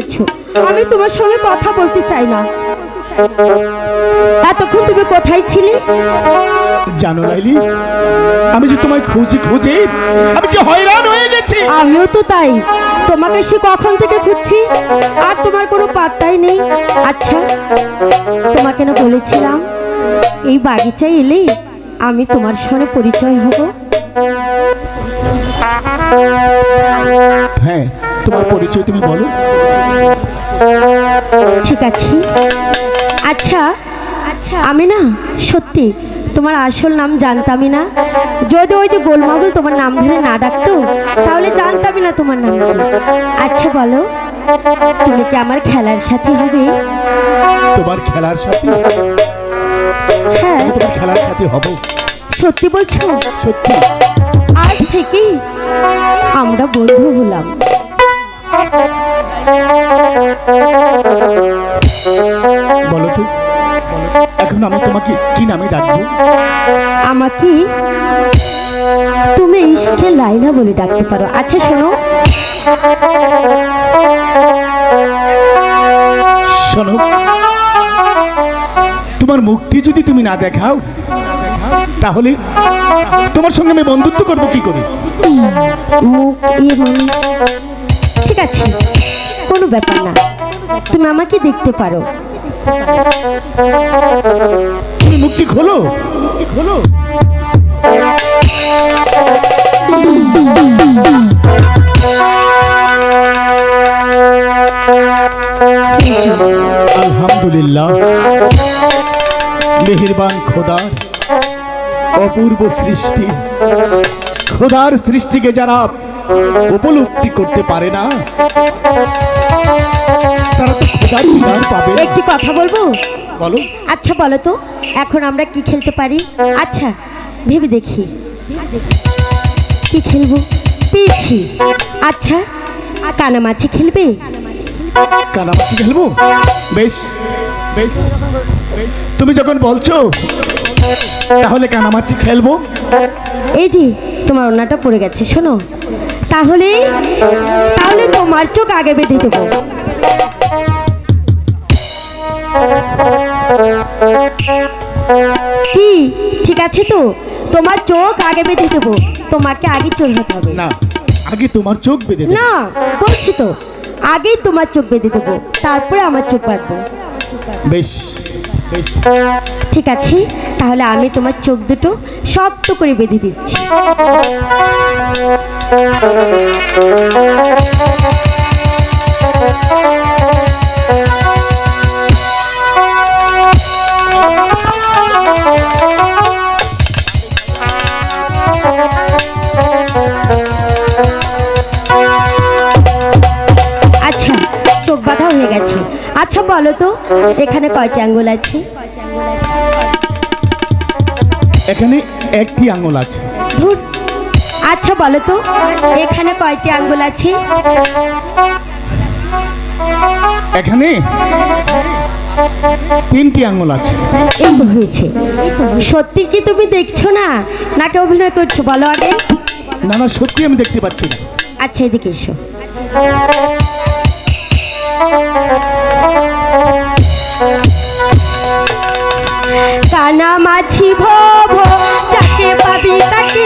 গেছো আমি তোমার সঙ্গে কথা বলতে চাই না। এতক্ষণ তুমি কোথায় ছিলে? জানো লাইলি আমি যে তোমায় খুঁজি খুঁজি আমি যে হয়রান হয়ে গেছি। আমিও তো তাই। তোমাকে সে কখন থেকে খুঁজছি? আর তোমার কোনো পাত্তাই নেই। আচ্ছা তোমাকে না বলেছিলাম এই বাগিচায় এলে আমি তোমার সঙ্গে পরিচয় হব? হ্যাঁ তোমার পরিচয় তুমি বলো। ঠিক আছে। আচ্ছা আচ্ছা আমি না সত্যি তোমার আসল নাম জানতামই না। যদি ওই যে গোলমাগুল তোমার নাম ধরে না ডাকতো তাহলে জানতামই না তোমার নাম আচ্ছা বলো তুমি কি আমার খেলার সাথী হবে? তোমার খেলার সাথে? হ্যাঁ। তোমার খেলার সাথে হব। সত্যি বলছো? সত্যি। আজ থেকে আমরা বন্ধু হলাম। বলো তো এখন আমি তোমাকে কি নামে ডাকবো? আমাকে তুমি ইশকে লাইলা বলে ডাকতে পারো। আচ্ছা শোনো। শোনো তোমার মুখটি যদি তুমি না দেখাও তাহলে তোমার সঙ্গে আমি বন্ধুত্ব করব কি করে? মুখ ঠিক আছে। ব্যাপার না। তুমি আমাকে দেখতে পারো। তুমি মুখটি খোলো। খোলো। আলহামদুলিল্লাহ। মেহেরবান খোদার অপূর্ব সৃষ্টি। খোদার সৃষ্টিকে যারা উপলব্ধি করতে পারে না একটি কথা বলব? বলো। আচ্ছা বলো তো এখন আমরা কি খেলতে পারি? আচ্ছা ভেবে দেখি। কি খেলব? পেয়েছি। আচ্ছা কানামাছি খেলবে? কানামাছি খেলব? বেশ বেশ বেশ। তুমি যখন বলছো তাহলে কানামাছি খেলব। এই যে তোমার ওনাটা পড়ে গেছে শোনো। তাহলে তাহলে তোমার চোখ আগে বেঁধে দেবো। কি ঠিক আছে তো? তোমার চোখ আগে বেঁধে দেবো। তোমাকে আগে চোখ হতে হবে। না আগে তোমার চোখ বেঁধে না বলছি তো আগেই তোমার চোখ বেঁধে দেবো। তারপরে আমার চোখ বাঁধবো। বেশ। ঠিক আছে তাহলে আমি তোমার চোখ দুটো শক্ত করে বেঁধে দিচ্ছি। আচ্ছা বলো তো এখানে কয়টি আঙ্গুল আছে? এখানে একটি আঙ্গুল আছে। ধুর আচ্ছা বলো তো এখানে কয়টি আঙ্গুল আছে? এখানে তিনটি আঙ্গুল আছে। এই তো হয়েছে? সত্যি কি তুমি দেখছ না? নাকি অভিনয় করছ? বলো আগে। না না সত্যি আমি দেখতে পাচ্ছি না। আচ্ছা এদিকে এসো। কানা মাছি ভো যাকে পাবি তাকে